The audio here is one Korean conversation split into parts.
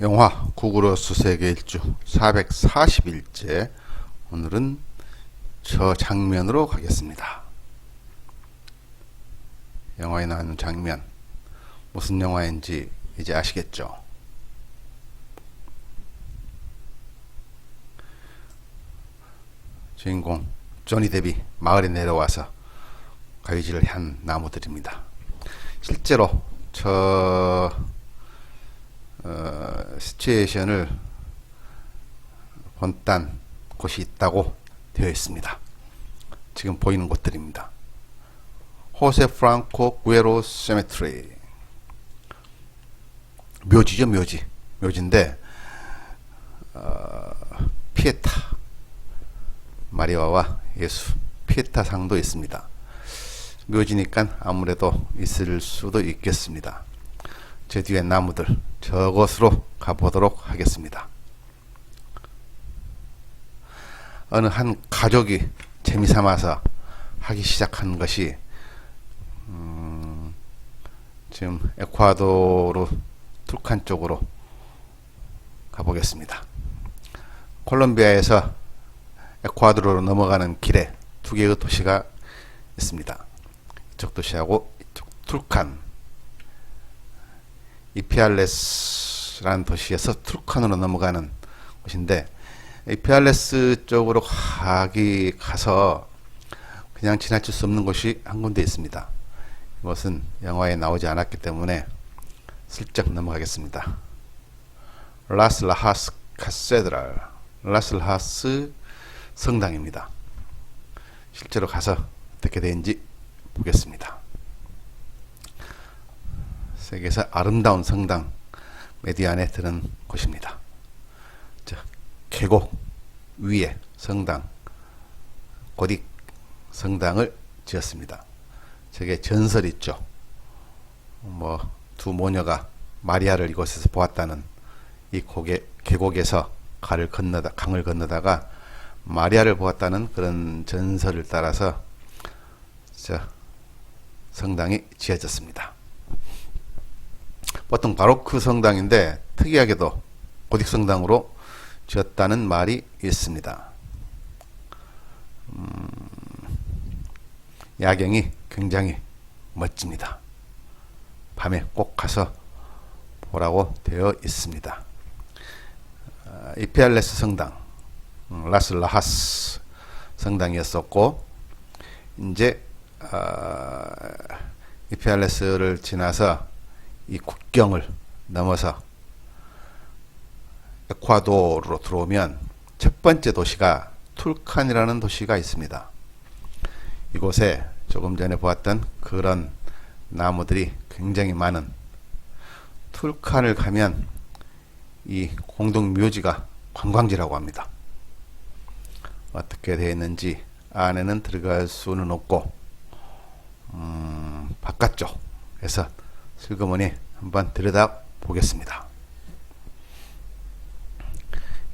영화 구구로스 세계 일주 441째 오늘은 저 장면으로 가겠습니다. 영화에 나오는 장면 무슨 영화인지 이제 아시겠죠? 주인공 조니 데비 마을에 내려와서 가위질을 한 나무들입니다. 실제로 저 어, 시츄에이션을 본딴 곳이 있다고 되어 있습니다. 지금 보이는 곳들입니다. 호세 프랑코 구에로 세메트리 묘지죠 묘지 묘지인데 어, 피에타 마리아와 예수 피에타 상도 있습니다. 묘지니까 아무래도 있을 수도 있겠습니다. 제 뒤에 나무들 저것으로 가보도록 하겠습니다. 어느 한 가족이 재미삼아서 하기 시작한 것이 음, 지금 에콰도르 툴칸 쪽으로 가보겠습니다. 콜롬비아에서 에콰도르로 넘어가는 길에 두 개의 도시가 있습니다. 이쪽 도시하고 이쪽 툴칸 이피알레스라는 도시에서 툴칸으로 넘어가는 곳인데 이피알레스 쪽으로 가기 가서 그냥 지나칠 수 없는 곳이 한 군데 있습니다. 이것은 영화에 나오지 않았기 때문에 슬쩍 넘어가겠습니다. 라스라하스 카세드랄 라스라하스 성당입니다. 실제로 가서 어떻게 되는지 보겠습니다. 세계에서 아름다운 성당 메디안에 드는 곳입니다. 저 계곡 위에 성당 고딕 성당을 지었습니다. 저게 전설 있죠. 뭐 두 모녀가 마리아를 이곳에서 보았다는 이 고개, 계곡에서 강을 건너다 강을 건너다가 마리아를 보았다는 그런 전설을 따라서 저 성당이 지어졌습니다. 보통 바로크 성당인데 특이하게도 고딕 성당으로 지었다는 말이 있습니다. 음, 야경이 굉장히 멋집니다. 밤에 꼭 가서 보라고 되어 있습니다. 아, 이피알레스 성당, 음, 라슬라하스 성당이었었고 이제 아, 이피알레스를 지나서 이 국경을 넘어서 에콰도르로 들어오면 첫 번째 도시가 툴칸이라는 도시가 있습니다. 이곳에 조금 전에 보았던 그런 나무들이 굉장히 많은 툴칸을 가면 이 공동 묘지가 관광지라고 합니다. 어떻게 되어 있는지 안에는 들어갈 수는 없고 음, 바깥쪽에서 슬그머니 한번 들여다 보겠습니다.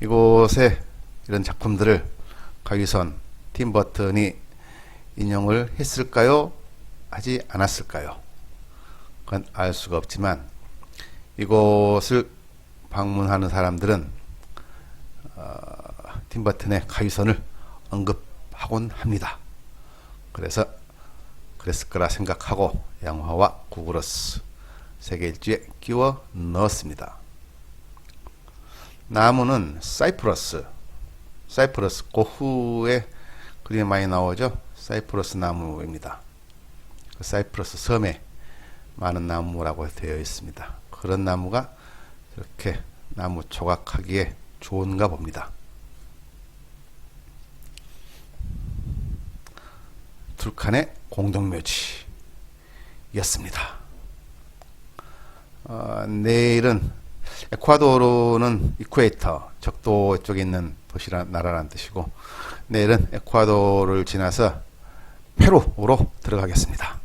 이곳에 이런 작품들을 가위선 팀 버튼이 인용을 했을까요? 하지 않았을까요? 그건 알 수가 없지만 이곳을 방문하는 사람들은 어, 팀 버튼의 가위선을 언급하곤 합니다. 그래서 그랬을 거라 생각하고 영화와 구글어스 세계 일주에 끼워 넣었습니다. 나무는 사이프러스, 사이프러스 고흐의 그림에 많이 나오죠. 사이프러스 나무입니다. 그 사이프러스 섬에 많은 나무라고 되어 있습니다. 그런 나무가 이렇게 나무 조각하기에 좋은가 봅니다. 툴칸의 공동묘지였습니다. 어, 내일은 에콰도르는 이쿠에이터 적도 쪽에 있는 도시라 나라라는 뜻이고 내일은 에콰도르를 지나서 페루로 들어가겠습니다.